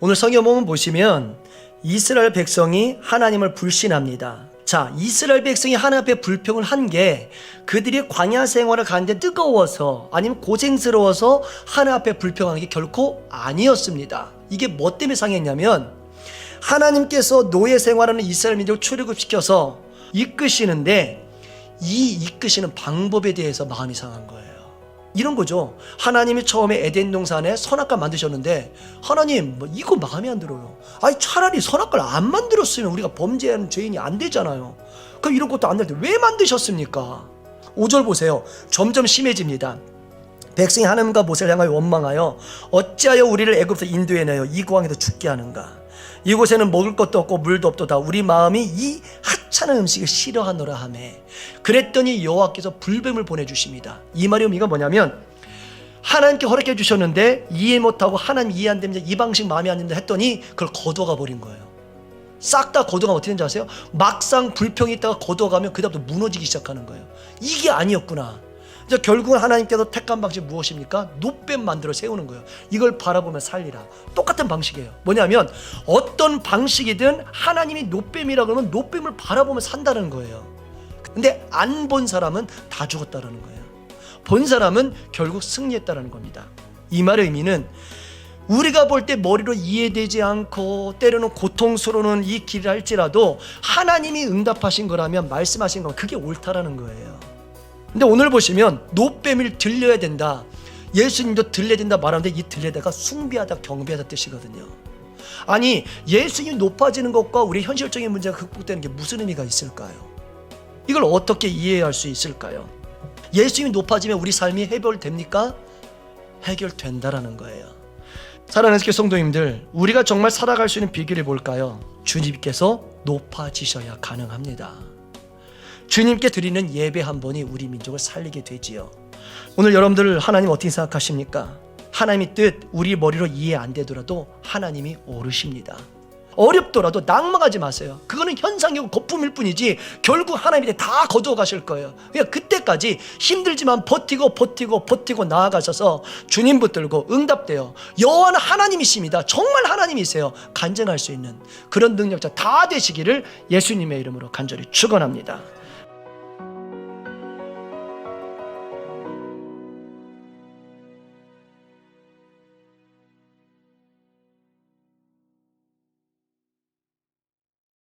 오늘 성경 보면 보시면 이스라엘 백성이 하나님을 불신합니다. 자, 이스라엘 백성이 하나님 앞에 불평을 한 게 그들이 광야 생활을 가는데 뜨거워서 아니면 고생스러워서 하나님 앞에 불평하는 게 결코 아니었습니다. 이게 뭐 때문에 상했냐면 하나님께서 노예 생활하는 이스라엘 민족을 출애굽시켜서 이끄시는데 이 이끄시는 방법에 대해서 마음이 상한 거예요. 이런 거죠. 하나님이 처음에 에덴 동산에 선악과 만드셨는데 하나님 뭐 이거 마음에 안 들어요. 아니 차라리 선악과를 안 만들었으면 우리가 범죄하는 죄인이 안 되잖아요. 그럼 이런 것도 안될때왜 만드셨습니까? 5절 보세요. 점점 심해집니다. 백성이 하나님과 모세를 향하여 원망하여 어찌하여 우리를 애굽에서 인도해내어 이 고항에서 죽게 하는가 이곳에는 먹을 것도 없고 물도 없도다 우리 마음이 이 하찮은 음식을 싫어하노라 하매 그랬더니 여호와께서 불뱀을 보내주십니다. 이 말의 의미가 뭐냐면 하나님께 허락해 주셨는데 이해 못하고 하나님 이해 안 되면 이 방식 마음에 안 든다 했더니 그걸 거둬가 버린 거예요. 싹 다 거둬가면 어떻게 되는지 아세요? 막상 불평이 있다가 거둬가면 그 다음부터 무너지기 시작하는 거예요. 이게 아니었구나 이제 결국은 하나님께서 택한 방식이 무엇입니까? 노뱀 만들어 세우는 거예요. 이걸 바라보면 살리라. 똑같은 방식이에요. 뭐냐면 어떤 방식이든 하나님이 노뱀이라 그러면 노뱀을 바라보면 산다는 거예요. 근데 안 본 사람은 다 죽었다라는 거예요. 본 사람은 결국 승리했다라는 겁니다. 이 말의 의미는 우리가 볼 때 머리로 이해되지 않고 때로는 고통스러운 이 길을 할지라도 하나님이 응답하신 거라면 말씀하신 건 그게 옳다라는 거예요. 근데 오늘 보시면 노뱀을 들려야 된다. 예수님도 들려야 된다 말하는데 이 들려다가 숭배하다 경배하다 뜻이거든요. 아니 예수님이 높아지는 것과 우리 현실적인 문제가 극복되는 게 무슨 의미가 있을까요? 이걸 어떻게 이해할 수 있을까요? 예수님이 높아지면 우리 삶이 해결됩니까? 해결된다라는 거예요. 사랑하는 성도님들, 우리가 정말 살아갈 수 있는 비결이 뭘까요? 주님께서 높아지셔야 가능합니다. 주님께 드리는 예배 한 번이 우리 민족을 살리게 되지요. 오늘 여러분들 하나님 어떻게 생각하십니까? 하나님의 뜻 우리 머리로 이해 안 되더라도 하나님이 오르십니다. 어렵더라도 낭망하지 마세요. 그거는 현상이고 거품일 뿐이지 결국 하나님이 다 거두어 가실 거예요. 그러니까 그때까지 힘들지만 버티고 버티고 버티고 나아가셔서 주님 붙들고 응답되어 여호와는 하나님이십니다. 정말 하나님이세요. 간증할 수 있는 그런 능력자 다 되시기를 예수님의 이름으로 간절히 축원합니다.